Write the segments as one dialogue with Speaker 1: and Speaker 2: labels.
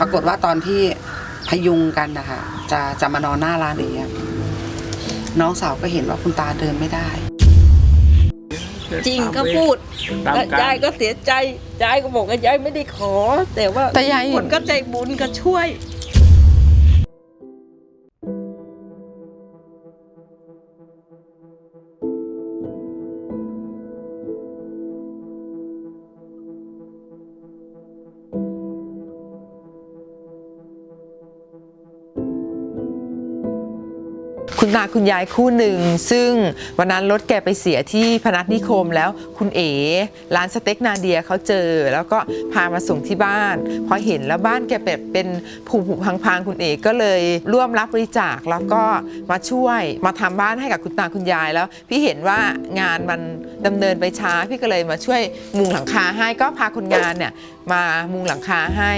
Speaker 1: ปรากฏว่าตอนที่พยุงกันนะคะจะจะมานอนหน้าร้านเองน้องสาวก็เห็นว่าคุณตาเดินไม่ได้
Speaker 2: จริงก็พูด
Speaker 3: ตาม
Speaker 2: แล้ว
Speaker 3: การ
Speaker 2: ยายก็เสียใจยายก็บอกว่ายายไม่ได้ขอ แต่ว่า
Speaker 4: แต่ยาย
Speaker 2: คนก็ใจบุญก็ช่วย
Speaker 4: คุณตาคุณยายคู่หนึ่ง ซึ่งวันนั้นรถแกไปเสียที่พนัสนิคมแล้วคุณเอ๋ร้านสเต็กนาเดียเขาเจอ แล้วก็พามาส่งที่บ้าน พอเห็นแล้วบ้านแกแบบเป็นผุผุพังๆ คุณเอ๋ก็เลยร่วมรับบริจาคแล้วก็มาช่วยมาทำบ้านให้กับคุณตาคุณยายแล้ว พี่เห็นว่างานมันดำเนินไปช้า พี่ก็เลยมาช่วยมุงหลังคาให้ก็พาคนงานเนี่ยมามุงหลังคาให้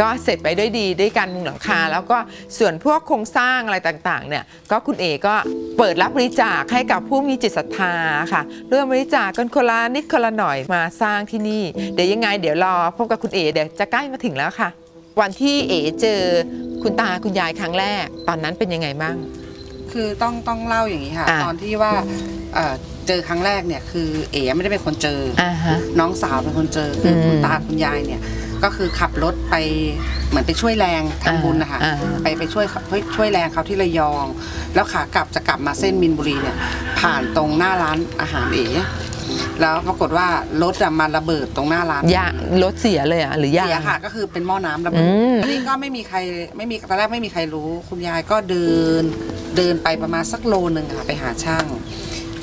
Speaker 4: ก็เสร็จไปด้วยดีด้วยการมุงหลังคา แล้วก็ส่วนพวกโครงสร้างอะไรต่างๆเนี่ยก็คุณเอก็เปิดรับบริจาคให้กับผู้มีจิตศรัทธาค่ะเริ่มบริจาคกันคนละนิดคนละหน่อยมาสร้างที่นี่ เดี๋ยวยังไง เดี๋ยวรอพบกับคุณเอเดี๋ยวจะใกล้มาถึงแล้วค่ะ วันที่เอเจอคุณตาคุณยายครั้งแรก ตอนนั้นเป็นยังไงบ้าง
Speaker 1: คือต้องต้องเล่าอย่างนี้ค่ะ
Speaker 4: อ่า
Speaker 1: ตอนที่ว่าเอ่อเจอครั้งแรกเนี่ยคือเอ๋ไม่ได้เป็นคนเจออ
Speaker 4: อ่าฮะ
Speaker 1: น้องสาวเป็นคนเจอคืออ
Speaker 4: ม
Speaker 1: คุณตาคุณยายเนี่ย ก็คือขับรถไปเหมือนไปช่วยแรงทำบุญนะคะ
Speaker 4: อ่า
Speaker 1: ไปไปช่วยเขาช่วยแรงเขาที่ระยอง แล้วขากลับจะกลับมาเส้นมินบุรีเนี่ย ผ่านตรงหน้าร้านอาหารเอ๋แล้วปรากฏว่ารถอะมาระเบิดตรงหน้าร้าน
Speaker 4: ยางรถเสียเลยอะหรือยาง
Speaker 1: เสียค่ะก็คือเป็นหม้อน้ำระเบิ
Speaker 4: อื
Speaker 1: ด
Speaker 4: ม
Speaker 1: อันนี้ก็ไม่มีใครไม่มีตอนแรกไม่มีใครรู้ คุณยายก็เดินเดินไปประมาณสักโลนึงค่ะไปหาช่าง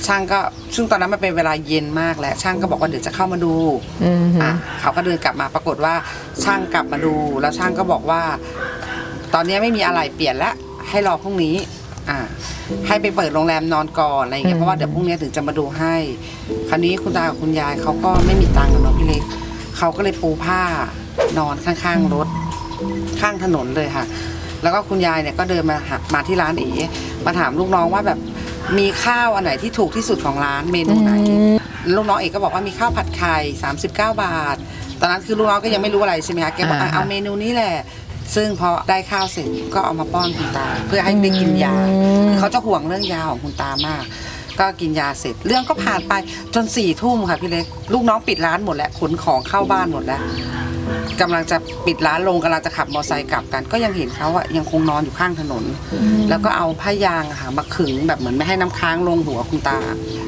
Speaker 1: ช่างก็ซึ่งตอนนั้นมันเป็นเวลาเย็นมากแล้วช่างก็บอกว่าเดี๋ยวจะเข้ามาดู
Speaker 4: อืมฮึ
Speaker 1: อะเขาก็เดินกลับมาปรากฏว่าช่างกลับมาดู แล้วช่างก็บอกว่า ตอนนี้ไม่มีอะไรเปลี่ยนแล้วให้รอพรุ่งนี้ อ่า ให้ไปเปิดโรงแรมนอนก่อนอะไรอย่างเงี้ยเพราะว่าเดี๋ยวพรุ่งนี้ถึงจะมาดูให้ คราวนี้คุณตากับคุณยายเขาก็ไม่มีตังค์อะเนาะพี่เล็กเขาก็เลยปูผ้านอนข้างๆรถ ข้างถนนเลยค่ะ แล้วก็คุณยายเนี่ยก็เดินมาหามาที่ร้านเอ๋มาถามลูกน้องว่าแบบ มีข้าวอันไหนที่ถูกที่สุดของร้านเมนูไหน ลูกน้องเอกก็บอกว่ามีข้าวผัดไข่ 39 บาท ตอนนั้นคือลูกน้องก็ยังไม่รู้อะไรใช่ไหมคะแกบอกอะ
Speaker 4: อ่า
Speaker 1: เอาเมนูนี้แหละ ซึ่งพอได้ข้าวเสร็จก็เอามาป้อนคุณตา เพื่อให้ได้กินยาคือเขาจะห่วงเรื่องยาของคุณตามาก ก็กินยาเสร็จ เรื่องก็ผ่านไปจนสี่ทุ่มค่ะพี่เล็กลูกน้องปิดร้านหมดแล้วขนของเข้าบ้านหมดแล้ว กำลังจะปิดร้านลงกำลังจะขับมอเตอร์ไซค์กลับกัน ก็ยังเห็นเขาอะยังคงนอนอยู่ข้างถนน แล้วก็เอาผ้ายางอะค่ะมาขึงแบบเหมือนไม่ให้น้ำค้างลงหัวคุณตา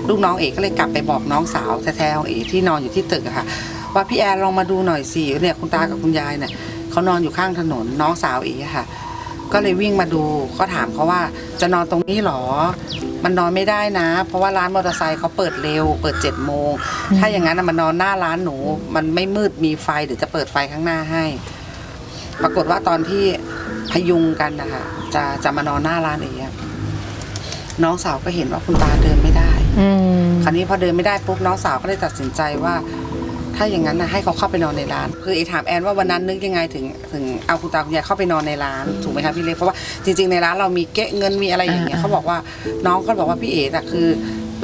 Speaker 1: ลูกน้องเอกก็เลยกลับไปบอกน้องสาวแท้ๆของเอกที่นอนอยู่ที่ตึกอะค่ะ ว่าพี่แอนลองมาดูหน่อยสิเนี่ยคุณตากับคุณยายเนี่ยเขานอนอยู่ข้างถนนน้องสาวเอกอะค่ะ ก็เลยวิ่งมาดูก็ถามเขาว่าจะนอนตรงนี้หรอ มันนอนไม่ได้นะ เพราะว่าร้านมอเตอร์ไซค์เขาเปิดเร็ว เปิดเจ็ดโมง ถ้าอย่างนั้นน่ะมันนอนหน้าร้านหนู มันไม่มืดมีไฟเดี๋ยวจะเปิดไฟข้างหน้าให้ ปรากฏว่าตอนที่พยุงกันนะคะจะจะมานอนหน้าร้านเองน้องสาวก็เห็นว่าคุณตาเดินไม่ได้
Speaker 4: อืม
Speaker 1: คราวนี้พอเดินไม่ได้ปุ๊บน้องสาวก็เลยตัดสินใจว่า ถ้าอย่างนั้นนะให้เขาเข้าไปนอนในร้าน คือเอถามแอนว่าวันนั้นนึกยังไงถึงถึงเอาคุณตาคุณยายเข้าไปนอนในร้านถูกไหมคะพี่เล็กเพราะว่าจริง ๆในร้านเรามีเก๊ะเงินมีอะไรอย่างเงี้ย
Speaker 4: อ่า
Speaker 1: เขาบอกว่าน้องก็บอกว่าพี่เอ๋น่ะคือ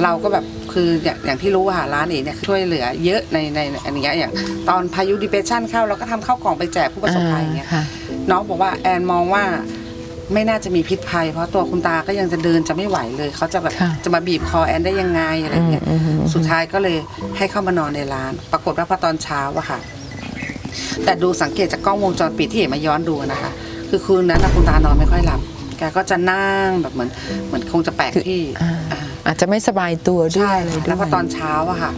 Speaker 1: เราก็แบบคืออย่างอย่างที่รู้ว่าร้านเอ๋เนี่ยช่วยเหลือเยอะในในอันเนี้ยอย่างตอนพายุดิเปชันเข้าเราก็ทำข้าวกล่องไปแจกผู้ประสบภัยอย่างเงี้ย
Speaker 4: ค่ะ
Speaker 1: น้องบอกว่าแอนมองว่า ไม่น่าจะมีพิษภัย เพราะตัวคุณตาก็ยังจะเดินจะไม่ไหวเลย เขาจะแบบ
Speaker 4: ค่ะ
Speaker 1: จะมาบีบคอแอนได้ยังไงอะไรเงี้ย
Speaker 4: อืมอืมอืม
Speaker 1: สุดท้ายก็เลยให้เข้ามานอนในร้าน ปรากฏว่าพอตอนเช้าอะค่ะ แต่ดูสังเกตจากกล้องวงจรปิดที่เห็นมาย้อนดูนะคะ คือคืนนั้นนะคุณตานอนไม่ค่อยหลับ แกก็จะนั่งแบบเหมือน เหมือนคงจะแปลกที่
Speaker 4: อ่า
Speaker 1: อ่า
Speaker 4: อาจจะไม่สบายตัวด้วย
Speaker 1: ใช่
Speaker 4: อะไรด้วย
Speaker 1: แล้วพอตอนเช้าอะค่ะ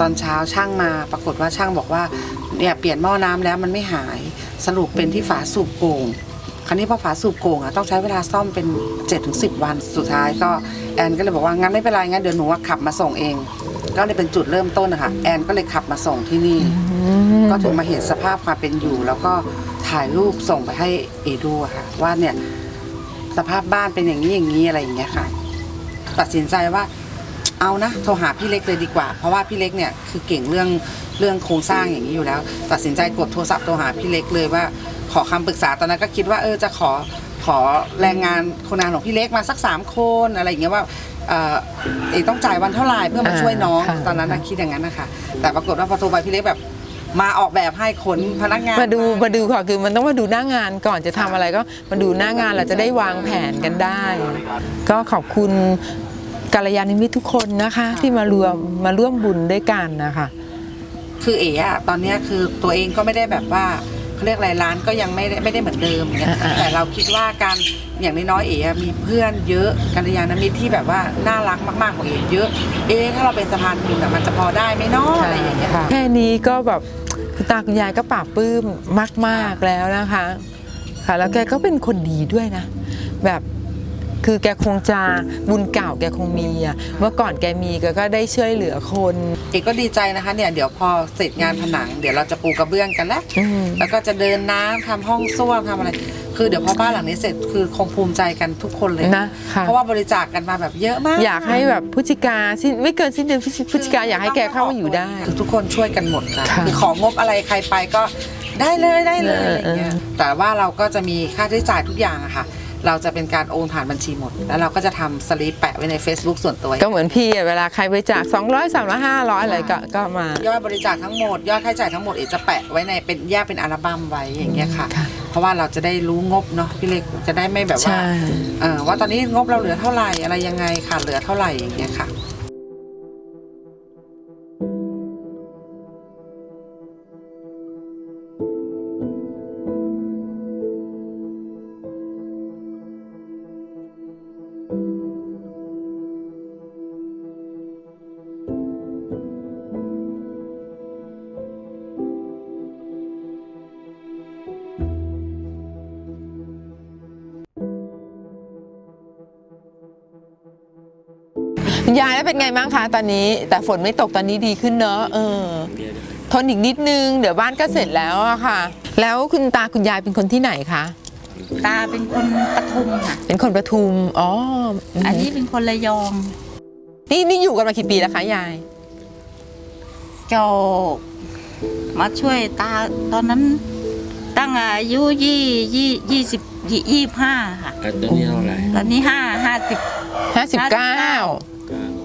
Speaker 1: ตอนเช้าช่างมาปรากฏว่าช่างบอกว่าเนี่ยเปลี่ยนหม้อน้ำแล้วมันไม่หาย สรุปเป็นที่ฝาสูบโก่ง คราวนี้พอฝาสูบโก่งอะต้องใช้เวลาซ่อมเป็น7จ็ถึงสิวันสุดท้ายก็แอนก็เลยบอกว่างั้นไม่เป็นไรงั้นเดี๋ยวหนูอะขับมาส่งเอง ก็เลยเป็นจุดเริ่มต้นนะคะแอนก็เลยขับมาส่งที่นี่
Speaker 4: อืม
Speaker 1: ก็ถึงมาเห็นสภาพความเป็นอยู่ แล้วก็ถ่ายรูปส่งไปให้เอดูอะค่ะ ว่าเนี่ยสภาพบ้านเป็นอย่างนี้อย่างนี้อะไรอย่างเงี้ยค่ะ ตัดสินใจว่าเอานะโทรหาพี่เล็กเลยดีกว่า เพราะว่าพี่เล็กเนี่ยคือเก่งเรื่องเรื่องโครงสร้างอย่างนี้อยู่แล้ว ตัดสินใจกดโทรศัพท์โทรหาพี่เล็กเลยว่า ขอคำปรึกษาตอนนั้นก็คิดว่าเออจะขอขอแรงงานคนงานของพี่เล็กมาสักสามคนอะไรอย่างเงี้ยว่าเออเอกต้องจ่ายวันเท่าไหร่เพื่อมาช่วยน้อง
Speaker 4: อ่าค่ะ
Speaker 1: ตอนนั้นนะคิดอย่างนั้นนะคะแต่ปรากฏว่าพอโทรไปพี่เล็กแบบมาออกแบบให้ขนพนักงาน
Speaker 4: มาดูมาดูค่ะคือมันต้องมาดูหน้างานก่อนจะทำอะไรก็มาดูหน้างานเราจะได้วางแผนกันได้ ก็ขอบคุณกัลยาณมิตรทุกคนนะคะ ที่มารวมมาร่วมบุญด้วยกันนะคะ
Speaker 1: คือเอ๋อะตอนเนี้ยคือตัวเองก็ไม่ได้แบบว่า เขาเรียกอะไรร้านก็ยังไม่ได้ไม่ได้เหมือนเดิมอย่างเงี้ย
Speaker 4: อ่าๆ
Speaker 1: แต่เราคิดว่าการอย่างน้อยๆเอ๋อะมีเพื่อนเยอะกัลยาณมิตรที่แบบว่าน่ารักมากๆของเอ๋เยอะ เอ๊ะถ้าเราเป็นสะพานบุญอะมันจะพอได้ไหมเนาะอะไรอย่างเงี้ย
Speaker 4: ค่ะแค่นี้ก็แบบคุณตาคุณยายก็ปราบปลื้มมาก ๆแล้วนะคะ ค่ะแล้วแกก็เป็นคนดีด้วยนะ แบบ คือแกคงจะบุญเก่าแกคงมีอะเมื่อก่อนแกมีแกก็ได้ช่วยเหลือคน
Speaker 1: เอกก็ดีใจนะคะเนี่ยเดี๋ยวพอเสร็จงานผนัง เดี๋ยวเราจะปูกระเบื้องกันแล้ว
Speaker 4: อืม
Speaker 1: แล้วก็จะเดินน้ำทำห้องส้วมทำอะไร คือเดี๋ยวพอบ้านหลังนี้เสร็จคือคงภูมิใจกันทุกคนเลย
Speaker 4: นะค่ะ
Speaker 1: เพราะว่าบริจาคกันมาแบบเยอะมาก
Speaker 4: อยากให้แบบพฤศจิกาสิ้นไม่เกินสิ้นเดือนพฤศพฤศจิกาอยากให้แกเข้ามาอยู่ได้
Speaker 1: คือทุกคนช่วยกันหมดค่ะ
Speaker 4: ค่ะ
Speaker 1: คือของงบอะไรใครไปก็ได้เลยได้เลย
Speaker 4: เออ
Speaker 1: อะไรเงี้ยแต่ว่าเราก็จะมีค่าใช้จ่ายทุกอย่างอะค่ะ เราจะเป็นการโอนผ่านบัญชีหมด แล้วเราก็จะทำสลิปแปะไว้ใน Facebook ส่วนตัว
Speaker 4: ก็เหมือนพี่อะเวลาใครบริจาค200 300 500อะไรก็ก็มา
Speaker 1: ยอดบริจาคทั้งหมด ยอดค่าใช้จ่ายทั้งหมดเอกจะแปะไว้ในเป็นแยกเป็นอัลบั้มไว้อย่างเงี้ยค่ะ
Speaker 4: ค่ะ
Speaker 1: เพราะว่าเราจะได้รู้งบเนาะพี่เล็กจะได้ไม่แบบว่า
Speaker 4: ใช่
Speaker 1: เออว่าตอนนี้งบเราเหลือเท่าไหร่อะไรยังไงค่ะเหลือเท่าไหร่อย่างเงี้ยค่ะ
Speaker 4: คุณยายแล้วเป็นไงบ้างคะตอนนี้ แต่ฝนไม่ตกตอนนี้ดีขึ้นเนอะเออ ทนอีกนิดนึง เดี๋ยวบ้านก็เสร็จแล้วอะค่ะ แล้วคุณตาคุณยายเป็นคนที่ไหนคะ
Speaker 3: ตาเป็นคนปทุมค่ะ
Speaker 4: เป็นคนปทุมอ๋ออั
Speaker 3: อันนี้เป็นคนระยอง
Speaker 4: นี่นี่อยู่กันมากี่ปีแล้วคะยาย
Speaker 3: เจ้ามาช่วยตาตอนนั้น ตั้งอายุยี่ยี่ยี่สิบยี่ยี่ห้าค่ะ
Speaker 5: อะตอนนี้เท่าไหร่
Speaker 3: ตอนนี้ห้าห้าสิบ
Speaker 4: 59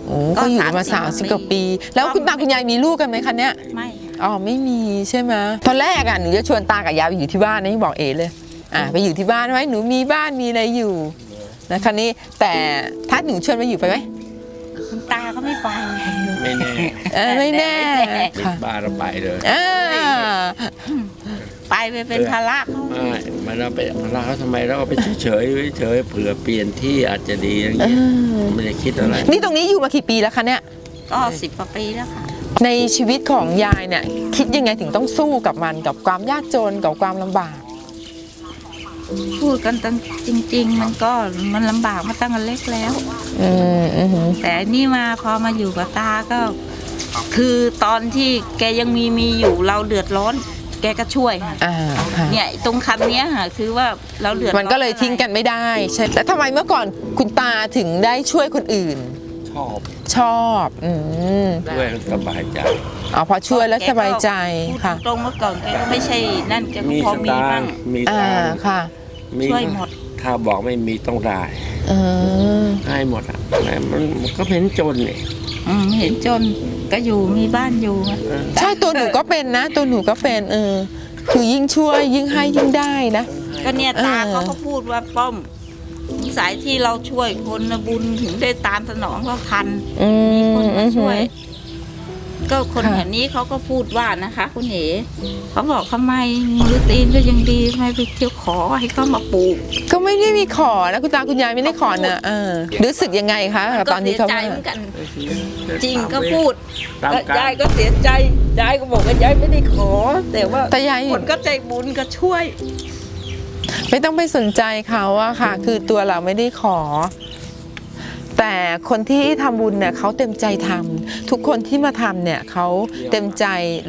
Speaker 4: โอ้
Speaker 3: ก็
Speaker 4: ก็อยู่กันมา
Speaker 3: สามสิบ
Speaker 4: 30กว่าปี แล้วคุณตาคุณยายมีลูกกันไหมคะเนี่ย
Speaker 3: ไม่ค่ะ
Speaker 4: อ๋อไม่มีใช่ไหมตอนแรกอะหนูจะชวนตากับยายไปอยู่ที่บ้านนะยังบอกเอเลยอ่าไปอยู่ที่บ้านไว้หนูมีบ้านมีอะไรอยู่นะคะนี้แต่ถ้าหนูชวนมาอยู่ไปไหม
Speaker 3: คุณตาก็ไม่ไป
Speaker 5: ไม่แน่
Speaker 4: เออไม่แน่
Speaker 5: เป็น
Speaker 4: ค่ะ
Speaker 5: บ้าเราไปเลย
Speaker 4: อ่า
Speaker 3: ไปไปเป็นภาระเขา
Speaker 5: ไม่มันเราไปพาเขาทำไมเราก็ไปเฉยๆเฉยๆเผื่อเปลี่ยนที่อาจจะดีอย่าง
Speaker 4: เอ
Speaker 5: เงี้ย
Speaker 4: อ
Speaker 5: ไม่ได้คิดอะไร
Speaker 4: นี่ตรงนี้อยู่มากี่ปีแล้วคะเนี่ย
Speaker 3: ก็สิบกว่าปีแล้วค่ะ
Speaker 4: ในชีวิตของยายเนี่ย คิดยังไงถึงต้องสู้กับมันกับความยากจนกับความลำบาก
Speaker 3: พูดกันตั้งจริง ๆ มันก็มันลำบากมาตั้งแต่เล็กแล้ว
Speaker 4: อืมอืม
Speaker 3: แต่อันนี่มาพอมาอยู่กับตาก็ คือตอนที่แกยังมีมีอยู่เราเดือดร้อน แกก็ช่วยค่ะ
Speaker 4: อ่าค่ะ
Speaker 3: เนี่ยตรงคำเนี้ยค่ะคือว่าเราเดือดร้อ
Speaker 4: มันก็เลยทิ้งกันไม่ได้ใช่แล้วทำไมเมื่อก่อนคุณตาถึงได้ช่วยคนอื่น
Speaker 5: ชอบ
Speaker 4: ชอบอืม
Speaker 5: ด้วยสบายใจ
Speaker 4: อ๋อพอช่วยแล้วสบายใจค่ะ
Speaker 3: ตรงเมื่อก่อนแกก็ไม่ใช่นั่นแกก็
Speaker 5: มี
Speaker 3: พอ
Speaker 5: ส
Speaker 3: มี
Speaker 5: ตา
Speaker 3: บ้าง
Speaker 5: งค์มี
Speaker 4: อ่า
Speaker 5: ตังค์
Speaker 4: ค่ะ
Speaker 5: มี
Speaker 3: ช่วยหมด
Speaker 5: ถ้าบอกไม่มีต้องได้
Speaker 4: เออ
Speaker 5: ให้หมดอะแต่มันมันก็เห็นจนเนี่ย
Speaker 3: อืมเห็นจน ก็อยู่มีบ้านอยู่อะ
Speaker 4: ใช่ตัวหนูก็เป็นนะ ตัวหนูก็เป็นเออคือยิ่งช่วยยิ่งให้ยิ่งได้นะ
Speaker 3: ก็เนี่ยตา
Speaker 4: เออ
Speaker 3: เขาก็พูดว่าป้อมสายที่เราช่วยคนนะบุญถึงได้ตามสนองเราทัน
Speaker 4: อื
Speaker 3: มีคนมา
Speaker 4: อื
Speaker 3: ช่วย ก็คน
Speaker 4: ค่ะ
Speaker 3: แถวนี้เขาก็พูดว่านะคะ คุณเอ๋เขาบอกทำไมมือตีนก็ยังดีทำไมไปเที่ยวขอให้เขามาปลูก
Speaker 4: ก็ไม่ได้มีขอนะคุณตาคุณยายไม่ได้ขอนะเออรู้สึกยังไงคะกับต
Speaker 3: ก็
Speaker 4: อนที่
Speaker 3: เสีย
Speaker 4: เขา
Speaker 3: ใจ
Speaker 4: มา
Speaker 3: เหมือนกัน จริงก็พูด
Speaker 5: ตาม
Speaker 2: แล้ว
Speaker 5: กายา
Speaker 2: รยก็เสียใจยายก็บอกว่ายายไม่ได้ขอ แต่ว่า
Speaker 4: แต่ยาย
Speaker 2: คนก็ใจบุญก็ช่วย
Speaker 4: ไม่ต้องไปสนใจเขาอะค่ะ คือตัวเราไม่ได้ขอ แต่คนที่ทำบุญเนี่ยเขาเต็มใจทำทุกคนที่มาทำเนี่ยเขาเต็มใจ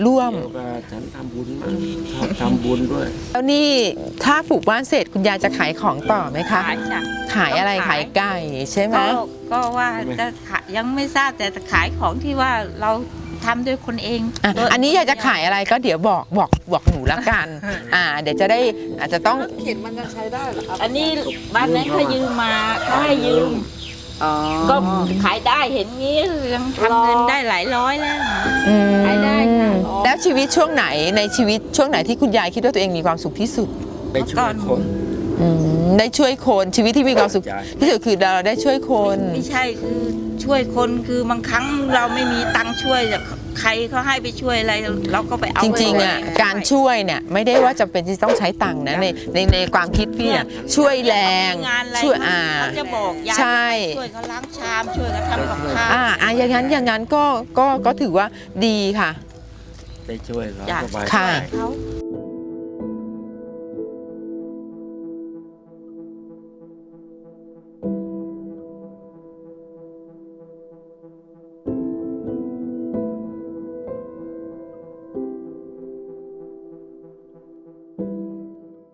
Speaker 4: ร่วม
Speaker 5: เดี๋ยวก็ฉันทำบุญมาชอบทำบุญด้วย
Speaker 4: แล้วนี่ถ้าปลูกบ้านเสร็จคุณยายจะขายของต่อไหมคะ
Speaker 3: ขายจ้ะ
Speaker 4: ขายอะไร
Speaker 3: ต้อง
Speaker 4: ขา
Speaker 3: ขาย
Speaker 4: ยไก่ใช่ไหม
Speaker 3: ก็ก็ว่าจะขายยังไม่ทราบแต่จะขายของที่ว่าเราทำด้วยคนเอง
Speaker 4: อะ
Speaker 3: โดย
Speaker 4: อันนี้อยากจะขายอะไรก็เดี๋ยวบอกบอกบอกหนูละกัน อ่า เดี๋ยวจะได้อาจจะต้อง
Speaker 1: เข็นมันจะใช้ได้เหรอครับ
Speaker 3: อันนี้บ้านนั้นเขายืมมาเขาให้ยืม
Speaker 1: อ๋อ
Speaker 2: ก็ขายได้เห็นงี้ยัง
Speaker 3: ทำเงินได้หลายร้อยแล้ว
Speaker 4: อืม
Speaker 2: ขายได้ค่ะ
Speaker 4: แล้วชีวิตช่วงไหนในชีวิตช่วงไหนที่คุณยายคิดว่าตัวเองมีความสุขที่สุด
Speaker 5: ไปช่วยคน
Speaker 4: อืมได้ช่วยคนชีวิตที่มีความสุข
Speaker 5: ใช่
Speaker 4: ที่สุดคือเราได้ช่วยคน
Speaker 3: ไม่ใช่คือช่วยคนคือบางครั้งเราไม่มีตังค์ช่วยแต่ใครเขาให้ไปช่วยอะไรเราก็ไปเอา
Speaker 4: จริงๆอะ
Speaker 3: ไว้
Speaker 4: การช่วยเนี่ยไม่ได้ว่าจำเป็นที่ต้องใช้ตังค์นะในในในความคิดพี่เนี่ยช่วยแรง
Speaker 3: เขามีงานอะไร
Speaker 4: ช่วยอ่า
Speaker 3: เขาจะบอกยาย
Speaker 4: ใช่
Speaker 3: ช่วยเขาล้างชามช่วยเขาทำกับข้าว
Speaker 4: อ่าอ่าอย่างนั้นอย่างนั้นก็ก็ก็ถือว่าดีค่ะ
Speaker 5: ได้ช่วยเขา
Speaker 3: จ้ะ
Speaker 5: สบาย
Speaker 4: ค่ะ
Speaker 5: ใจ
Speaker 3: เขา